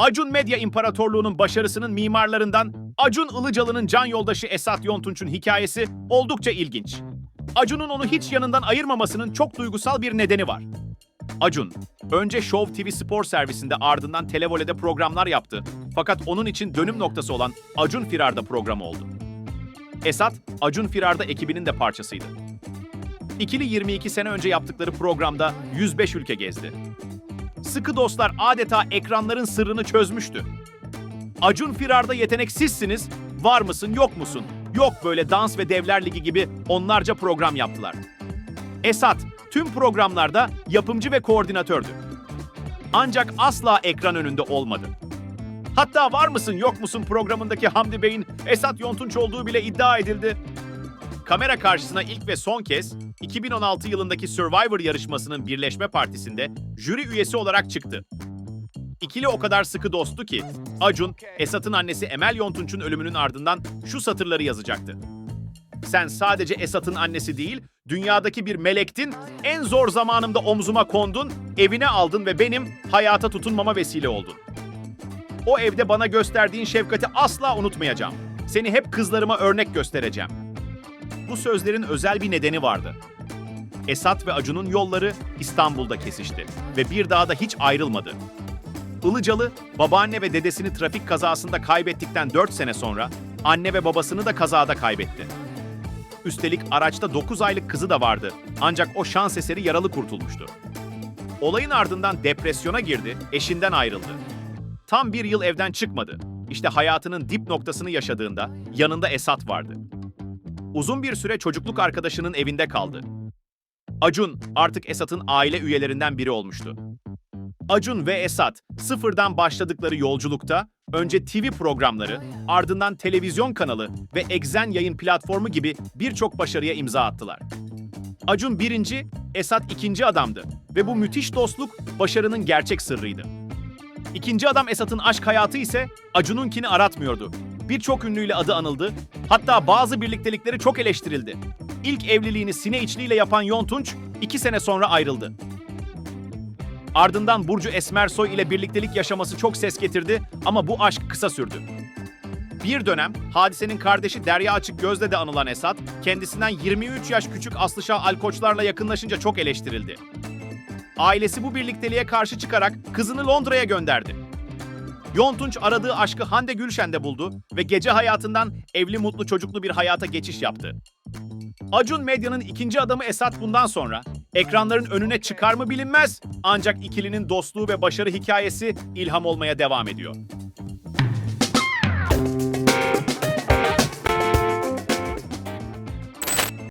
Acun Medya İmparatorluğu'nun başarısının mimarlarından Acun Ilıcalı'nın can yoldaşı Esat Yontunç'un hikayesi oldukça ilginç. Acun'un onu hiç yanından ayırmamasının çok duygusal bir nedeni var. Acun, önce Show TV spor servisinde ardından Televole'de programlar yaptı. Fakat onun için dönüm noktası olan Acun Firar'da programı oldu. Esat, Acun Firar'da ekibinin de parçasıydı. İkili 22 sene önce yaptıkları programda 105 ülke gezdi. Sıkı dostlar adeta ekranların sırrını çözmüştü. Acun Firar'da yetenek sizsiniz, var mısın yok musun? Yok böyle dans ve devler ligi gibi onlarca program yaptılar. Esat tüm programlarda yapımcı ve koordinatördü. Ancak asla ekran önünde olmadı. Hatta var mısın yok musun programındaki Hamdi Bey'in Esat Yontunç olduğu bile iddia edildi. Kamera karşısına ilk ve son kez 2016 yılındaki Survivor yarışmasının Birleşme Partisi'nde jüri üyesi olarak çıktı. İkili o kadar sıkı dosttu ki Acun, Esat'ın annesi Emel Yontunç'un ölümünün ardından şu satırları yazacaktı. Sen sadece Esat'ın annesi değil, dünyadaki bir melektin, en zor zamanımda omzuma kondun, evine aldın ve benim hayata tutunmama vesile oldun. O evde bana gösterdiğin şefkati asla unutmayacağım. Seni hep kızlarıma örnek göstereceğim. Bu sözlerin özel bir nedeni vardı. Esat ve Acun'un yolları İstanbul'da kesişti ve bir daha da hiç ayrılmadı. Ilıcalı, babaanne ve dedesini trafik kazasında kaybettikten 4 sene sonra anne ve babasını da kazada kaybetti. Üstelik araçta 9 aylık kızı da vardı ancak o şans eseri yaralı kurtulmuştu. Olayın ardından depresyona girdi, eşinden ayrıldı. Tam bir yıl evden çıkmadı. İşte hayatının dip noktasını yaşadığında yanında Esat vardı. Uzun bir süre çocukluk arkadaşının evinde kaldı. Acun artık Esat'ın aile üyelerinden biri olmuştu. Acun ve Esat sıfırdan başladıkları yolculukta önce TV programları, ardından televizyon kanalı ve Exen yayın platformu gibi birçok başarıya imza attılar. Acun birinci, Esat ikinci adamdı ve bu müthiş dostluk başarının gerçek sırrıydı. İkinci adam Esat'ın aşk hayatı ise Acun'unkini aratmıyordu. Birçok ünlüyle adı anıldı, hatta bazı birliktelikleri çok eleştirildi. İlk evliliğini sine içliğiyle yapan Yontunç, iki sene sonra ayrıldı. Ardından Burcu Esmersoy ile birliktelik yaşaması çok ses getirdi ama bu aşk kısa sürdü. Bir dönem Hadise'nin kardeşi Derya Açık Gözde de anılan Esat, kendisinden 23 yaş küçük Aslışah Alkoçlarla yakınlaşınca çok eleştirildi. Ailesi bu birlikteliğe karşı çıkarak kızını Londra'ya gönderdi. Yontunç aradığı aşkı Hande Gülşen'de buldu ve gece hayatından evli mutlu çocuklu bir hayata geçiş yaptı. Acun Medya'nın ikinci adamı Esat bundan sonra ekranların önüne çıkar mı bilinmez ancak ikilinin dostluğu ve başarı hikayesi ilham olmaya devam ediyor.